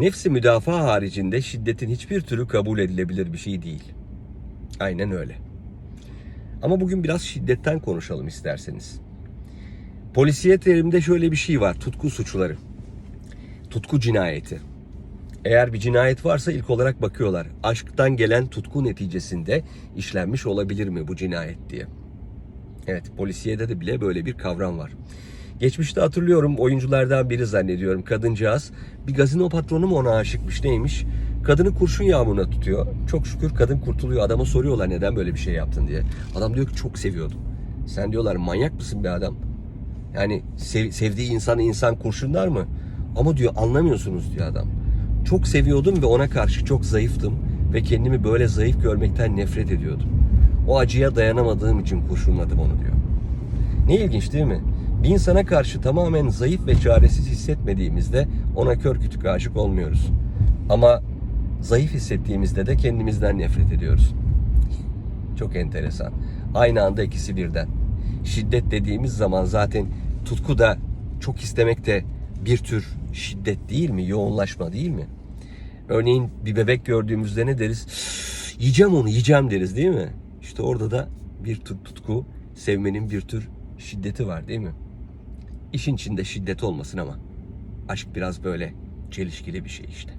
Nefsi müdafaa haricinde şiddetin hiçbir türü kabul edilebilir bir şey değil. Aynen öyle. Ama bugün biraz şiddetten konuşalım isterseniz. Polisiye terimde şöyle bir şey var. Tutku suçları. Tutku cinayeti. Eğer bir cinayet varsa ilk olarak bakıyorlar. Aşktan gelen tutku neticesinde işlenmiş olabilir mi bu cinayet diye. Evet polisiyede de bile böyle bir kavram var. Geçmişte hatırlıyorum oyunculardan biri zannediyorum kadıncağız. Bir gazino patronu mu ona aşıkmış neymiş? Kadını kurşun yağmuruna tutuyor. Çok şükür kadın kurtuluyor. Adama soruyorlar neden böyle bir şey yaptın diye. Adam diyor ki çok seviyordum. Sen diyorlar manyak mısın be adam? Yani sev- sevdiği insanı insan kurşunlar mı? Ama diyor anlamıyorsunuz diyor adam. Çok seviyordum ve ona karşı çok zayıftım ve kendimi böyle zayıf görmekten nefret ediyordum. O acıya dayanamadığım için kurşunladım onu diyor. Ne ilginç değil mi? Bir insana karşı tamamen zayıf ve çaresiz hissetmediğimizde ona kör kütük aşık olmuyoruz. Ama zayıf hissettiğimizde de kendimizden nefret ediyoruz. Çok enteresan. Aynı anda ikisi birden. Şiddet dediğimiz zaman zaten tutku da çok istemek de bir tür şiddet değil mi? Yoğunlaşma değil mi? Örneğin bir bebek gördüğümüzde ne deriz? Yiyeceğim onu, yiyeceğim deriz değil mi? İşte orada da bir tür tutku, sevmenin bir tür şiddeti var değil mi? İşin içinde şiddet olmasın ama aşk biraz böyle çelişkili bir şey işte.